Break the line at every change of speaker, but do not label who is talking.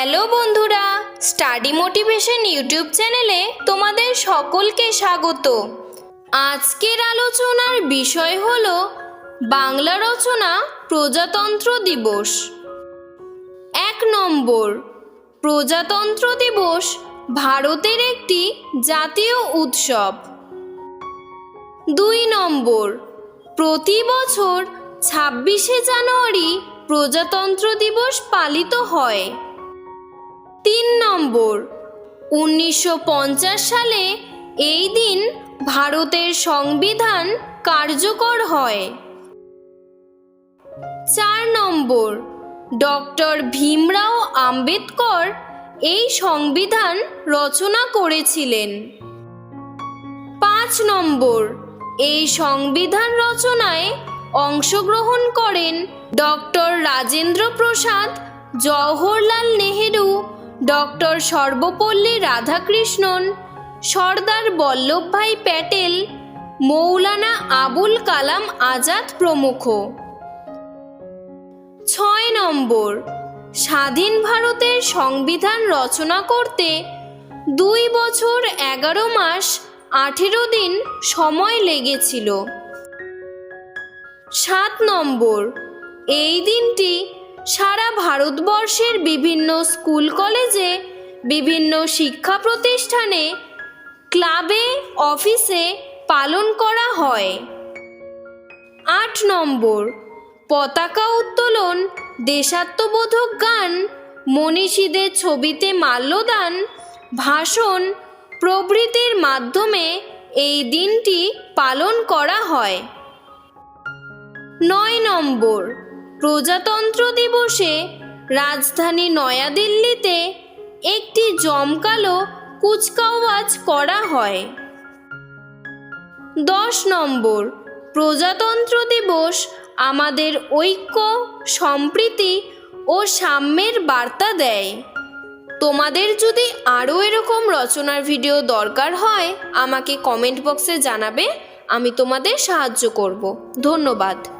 Hello বন্ধুরা, study motivation YouTube চ্যানেলে তোমাদের সকলকে স্বাগত। আজকের আলোচনার বিষয় হল বাংলা রচনা প্রজাতন্ত্র দিবস। এক নম্বর, প্রজাতন্ত্র দিবস ভারতের একটি জাতীয় উৎসব। দুই নম্বর, প্রতি বছর ছাব্বিশে জানুয়ারি প্রজাতন্ত্র দিবস পালিত হয়। তিন নম্বর। উনিশশো পঞ্চাশ সালে এই দিন ভারতের সংবিধান কার্যকর হয়। চার নম্বর। ডক্টর ভীমরাও আম্বেদকর এই সংবিধান রচনা করেছিলেন। পাঁচ নম্বর। এই সংবিধান রচনায় অংশগ্রহণ করেন ডক্টর রাজেন্দ্র প্রসাদ জওহরলাল নেহেরু ডক্টর সর্বপল্লী রাধাকৃষ্ণন, সর্দার বল্লভভাই প্যাটেল, মৌলানা আবুল কালাম আজাদ প্রমুখ। ছয় নম্বর, স্বাধীন ভারতের সংবিধান রচনা করতে দুই বছর এগারো মাস আঠেরো দিন সময় লেগেছিল। সাত নম্বর, এই দিনটি সারা ভারতবর্ষের বিভিন্ন স্কুল কলেজে, বিভিন্ন শিক্ষা প্রতিষ্ঠানে, ক্লাবে, অফিসে পালন করা হয়। আট নম্বর, পতাকা উত্তোলন, দেশাত্মবোধক গান, মনীষীদের ছবিতে মাল্যদান, ভাষণ, প্রভৃতির মাধ্যমে এই দিনটি পালন করা হয়। নয় নম্বর প্রজাতন্ত্র দিবসে রাজধানী নয়াদিল্লিতে একটি জমকালো কুচকাওয়াজ করা হয়। দশ নম্বর, প্রজাতন্ত্র দিবস আমাদের ঐক্য, সম্প্রীতি ও সাম্যের বার্তা দেয়। তোমাদের যদি আরও এরকম রচনার ভিডিও দরকার হয়, আমাকে কমেন্ট বক্সে জানাবে, আমি তোমাদের সাহায্য করব। ধন্যবাদ।